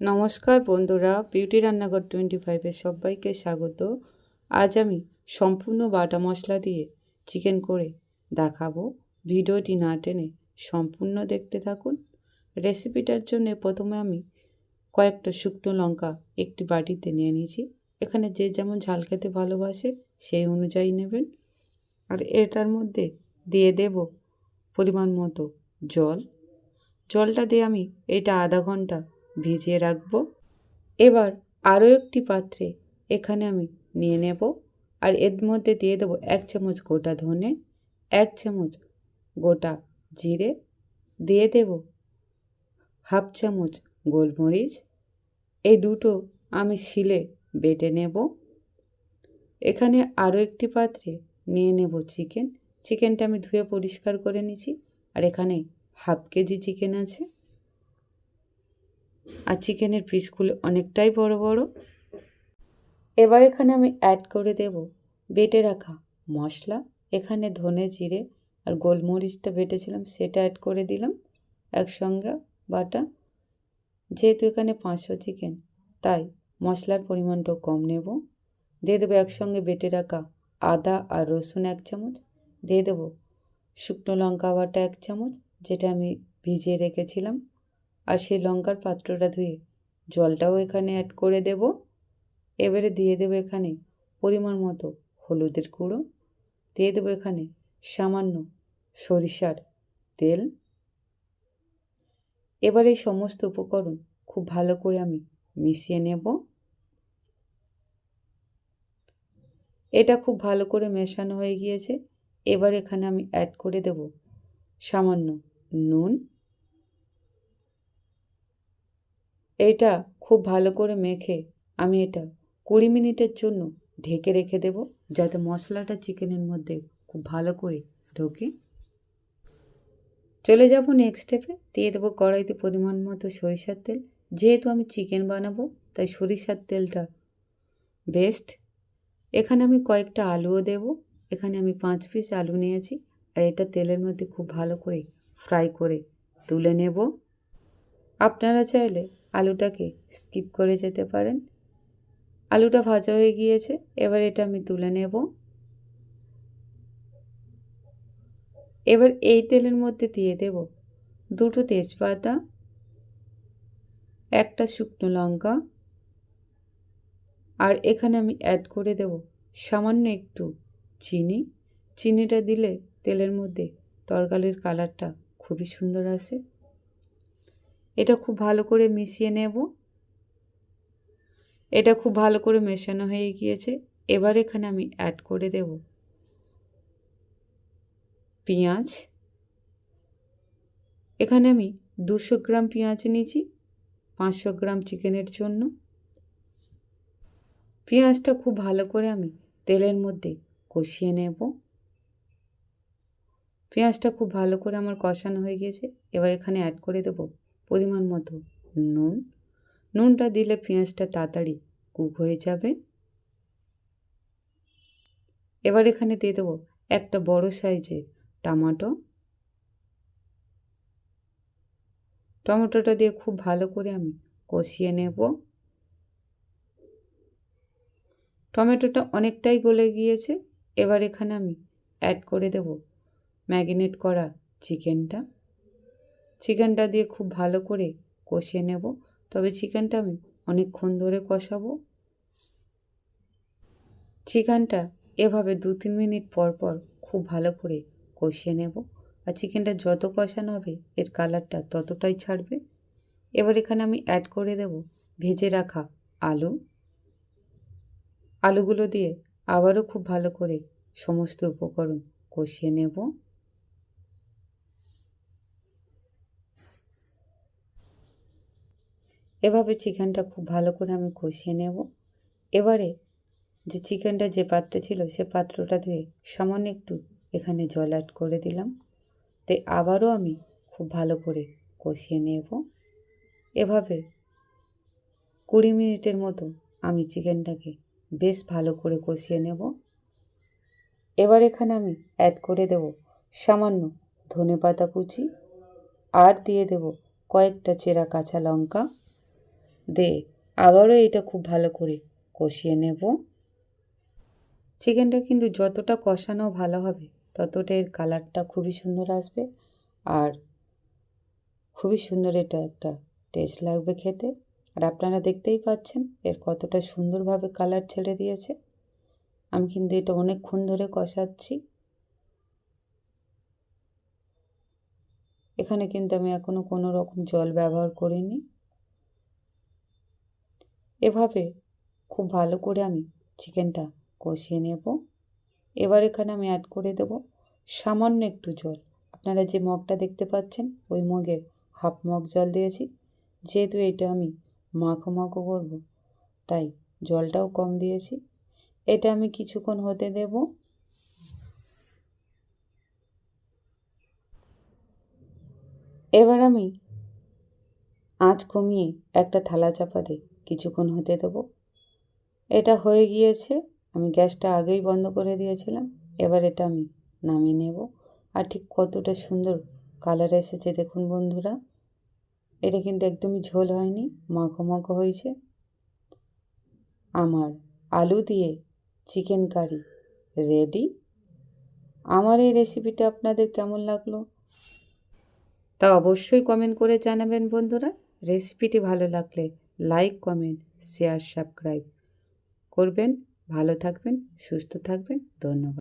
নমস্কার বন্ধুরা বিউটি রান্নাঘর টোয়েন্টি ফাইভের সবাইকে স্বাগত। আজ আমি সম্পূর্ণ বাটা মশলা দিয়ে চিকেন করে দেখাবো। ভিডিওটি না টেনে সম্পূর্ণ দেখতে থাকুন। রেসিপিটার জন্য প্রথমে আমি কয়েকটা শুকনো লঙ্কা একটি বাটিতে নিয়ে নিয়েছি। এখানে যে যেমন ঝাল খেতে ভালোবাসে, সেই অনুযায়ী নেবেন। আর এটার মধ্যে দিয়ে দেব পরিমাণ মতো জল। জলটা দিয়ে আমি এটা আধা ঘণ্টা ভিজিয়ে রাখব। এবার আরও একটি পাত্রে এখানে আমি নিয়ে নেব আর এর মধ্যে দিয়ে দেবো এক চামচ গোটা ধনে, এক চামচ গোটা জিরে, দিয়ে দেব হাফ চামচ গোলমরিচ। এই দুটো আমি শিলে বেটে নেব। এখানে আরও একটি পাত্রে নিয়ে নেব চিকেন। চিকেনটা আমি ধুয়ে পরিষ্কার করে নিয়েছি আর এখানে হাফ কেজি চিকেন আছে। আর চিকেনের পিসগুলো অনেকটাই বড় বড়। এবার এখানে আমি অ্যাড করে দেব বেটে রাখা মশলা, এখানে ধনে জিরে আর গোলমরিচটা বেটেছিলাম সেটা অ্যাড করে দিলাম একসঙ্গে বাটা। যেহেতু এখানে পাঁচশো চিকেন, তাই মশলার পরিমাণটাও কম নেব। দিয়ে দেবো একসঙ্গে বেটে রাখা আদা আর রসুন এক চামচ। দিয়ে দেবো শুকনো লঙ্কা বাটা এক চামচ, যেটা আমি ভিজিয়ে রেখেছিলাম। আর সেই লঙ্কার পাত্রটা ধুয়ে জলটাও এখানে অ্যাড করে দেব। এবারে দিয়ে দেবো এখানে পরিমাণ মতো হলুদের গুঁড়ো। দিয়ে দেবো এখানে সামান্য সরিষার তেল। এবার এই সমস্ত উপকরণ খুব ভালো করে আমি মিশিয়ে নেব। এটা খুব ভালো করে মেশানো হয়ে গিয়েছে। এবার এখানে আমি অ্যাড করে দেব সামান্য নুন। এটা খুব ভালো করে মেখে আমি এটা কুড়ি মিনিটের জন্য ঢেকে রেখে দেব যাতে মশলাটা চিকেনের মধ্যে খুব ভালো করে ঢোকে। চলে যাব নেক্সট স্টেপে দিয়ে দেবো কড়াইতে পরিমাণ মতো সরিষার তেল। যেহেতু আমি চিকেন বানাবো, তাই সরিষার তেলটা বেস্ট এখানে আমি কয়েকটা আলুও দেব। এখানে আমি পাঁচ পিস আলু নিয়েছি। আর এটা তেলের মধ্যে খুব ভালো করে ফ্রাই করে তুলে নেব। আপনারা চাইলে আলুটাকে স্কিপ করে যেতে পারেন। আলুটা ভাজা হয়ে গিয়েছে, এবার এটা আমি তুলে নেব। এবার এই তেলের মধ্যে দিয়ে দেব দুটো তেজপাতা, একটা শুকনো লঙ্কা, আর এখানে আমি অ্যাড করে দেব সামান্য একটু চিনি। চিনিটা দিলে তেলের মধ্যে তরকারির কালারটা খুবই সুন্দর আসে। এটা খুব ভালো করে মিশিয়ে নেব। এটা খুব ভালো করে মেশানো হয়ে গিয়েছে। এবার এখানে আমি অ্যাড করে দেব। পেঁয়াজ। এখানে আমি দুশো গ্রাম পেঁয়াজ নিয়েছি, পাঁচশো গ্রাম চিকেনের জন্য। পেঁয়াজটা খুব ভালো করে আমি তেলের মধ্যে কষিয়ে নেব। পেঁয়াজটা খুব ভালো করে আমার কষানো হয়ে গিয়েছে। এবার এখানে অ্যাড করে দেব পরিমাণ মতো নুন। নুনটা দিলে পেঁয়াজটা তাড়াতাড়ি কুক হয়ে যাবে। এবার এখানে দিয়ে দেবো একটা বড় সাইজের টমাটো। টমেটোটা দিয়ে খুব ভালো করে আমি কষিয়ে নেব। টমেটোটা অনেকটাই গলে গিয়েছে। এবার এখানে আমি অ্যাড করে দেব ম্যাগিনেট করা চিকেনটা। চিকেনটা দিয়ে খুব ভালো করে কষিয়ে নেব। তবে চিকেনটা আমি অনেকক্ষণ ধরে কষাবো। চিকেনটা এভাবে দু তিন মিনিট পর পর খুব ভালো করে কষিয়ে নেব। আর চিকেনটা যত কষানো হবে, এর কালারটা ততটাই ছাড়বে। এবার এখানে আমি অ্যাড করে দেব ভেজে রাখা আলু। আলুগুলো দিয়ে আবারও খুব ভালো করে সমস্ত উপকরণ কষিয়ে নেব। এভাবে চিকেনটা খুব ভালো করে আমি কষিয়ে নেব। এবারে যে চিকেনটা যে পাত্রে ছিল সে পাত্রটা ধুয়ে সামান্য একটু এখানে জল অ্যাড করে দিলাম। তাই আবারও আমি খুব ভালো করে কষিয়ে নেব। এভাবে কুড়ি মিনিটের মতো আমি চিকেনটাকে বেশ ভালো করে কষিয়ে নেব। এবার এখানে আমি অ্যাড করে দেব সামান্য ধনে পাতা কুচি। আর দিয়ে দেব কয়েকটা চেরা কাঁচা লঙ্কা। দে, আবারও এটা খুব ভালো করে কষিয়ে নেব। চিকেনটা কিন্তু যতটা কষানো ভালো হবে, ততটা এর কালারটা খুবই সুন্দর আসবে আর খুবই সুন্দর এটা একটা টেস্ট লাগবে খেতে। আর আপনারা দেখতেই পাচ্ছেন এর কতটা সুন্দরভাবে কালার ছেড়ে দিয়েছে। আমি কিন্তু এটা অনেকক্ষণ ধরে কষাচ্ছি। এখানে কিন্তু আমি এখনও কোনো রকম জল ব্যবহার করিনি। এভাবে খুব ভালো করে আমি চিকেনটা কষিয়ে নেব। এবার এখানে আমি অ্যাড করে দেব সামান্য একটু জল। আপনারা যে মগটা দেখতে পাচ্ছেন, ওই মগের হাফ মগ জল দিয়েছি। যেহেতু এটা আমি মাখো মাখো করব, তাই জলটাও কম দিয়েছি। এটা আমি কিছুক্ষণ হতে দেব। এবার আমি আঁচ কমিয়ে একটা থালা চাপা দিয়ে কিছুক্ষণ হতে দেবো। এটা হয়ে গিয়েছে, আমি গ্যাসটা আগেই বন্ধ করে দিয়েছিলাম, এবার এটা আমি নামিয়ে নেব। আর ঠিক কতটা সুন্দর কালার এসেছে দেখুন বন্ধুরা। এটা কিন্তু একদমই ঝোল হয়নি, মাখো মাখো হয়েছে। আমার আলু দিয়ে চিকেন কারি রেডি। আমার এই রেসিপিটা আপনাদের কেমন লাগল? তা অবশ্যই কমেন্ট করে জানাবেন বন্ধুরা। রেসিপিটি ভালো লাগলে লাইক কমেন্ট শেয়ার সাবস্ক্রাইব করবেন। ভালো থাকবেন সুস্থ থাকবেন। ধন্যবাদ।